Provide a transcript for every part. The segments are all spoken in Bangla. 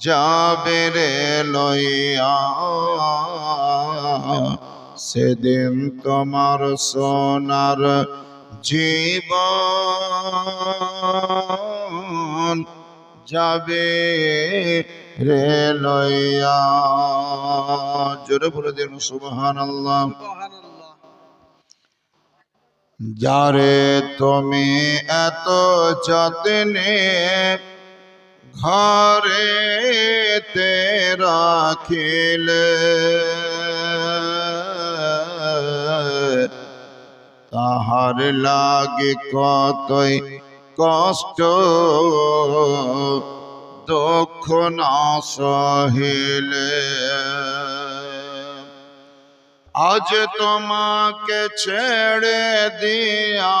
যাবে রে লইয়া। সেদিন তোমার সোনার জীবন যাবে রে লইয়া। জোরে বলে দিন সুবহান আল্লাহ যারে তুমি এত যত্নে ঘরে তে রাখিলে। তাহার লাগে কতই কষ্ট, দুঃখ না সহিলে আজ তোমাকে ছেড়ে দিয়া,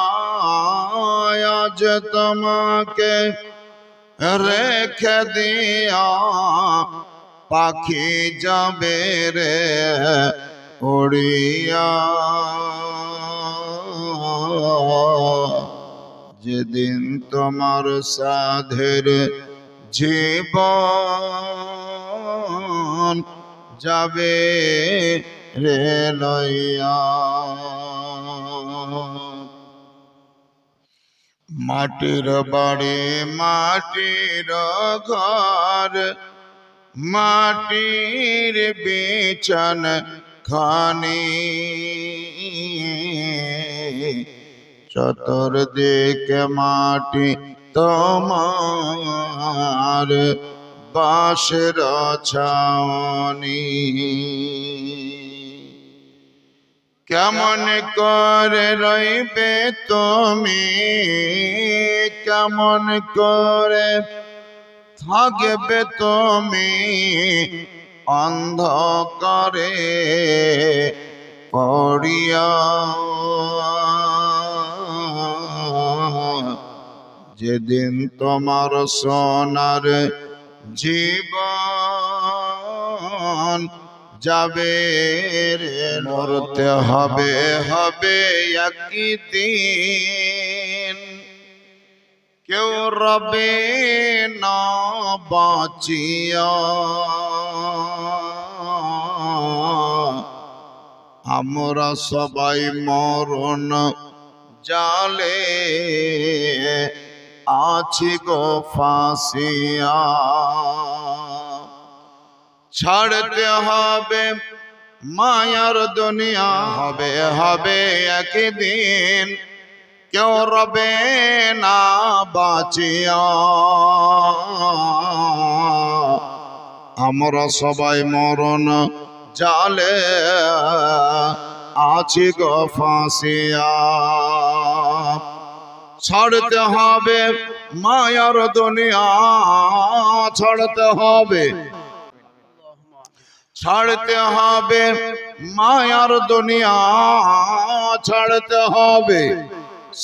আজ তোমাকে রেখে দিয়া পাখি যাবে রে উড়িয়া যেদিন তোমার সাধের জীবন যাবে রে লইয়া। মাটির বাড়ি মাটির ঘর মাটির বিছান খানি। চতুর্দিকে মাটি তোমার বাসের ছাউনি। কেমন করে রইবে তুমি? কেমন করে থাকবে তুমি? অন্ধকারে পড়িয়া যেদিন তোমার সোনার জীবন যাবে রে মরতে হবে হবে একই দিন কেউ রবে না আমরা সবাই মরণ জালে আছি গো ফাঁসিয়া। ছাড়তে হবে, মায়ার দুনিয়া হবে হবে একদিন। কেউ রবে না বাঁচিয়া। আমরা সবাই মরণ জালে আছি গো ফাঁসিয়া। ছাড়তে হবে, মায়ার দুনিয়া ছাড়তে হবে ছাড়তে হবে, মায়ার দুনিয়া ছাড়তে হবে।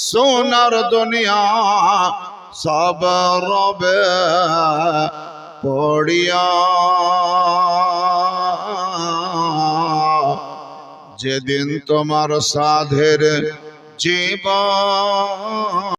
সোনার দুনিয়া সব রবে পড়িয়া। যেদিন তোমার সাধের জীবন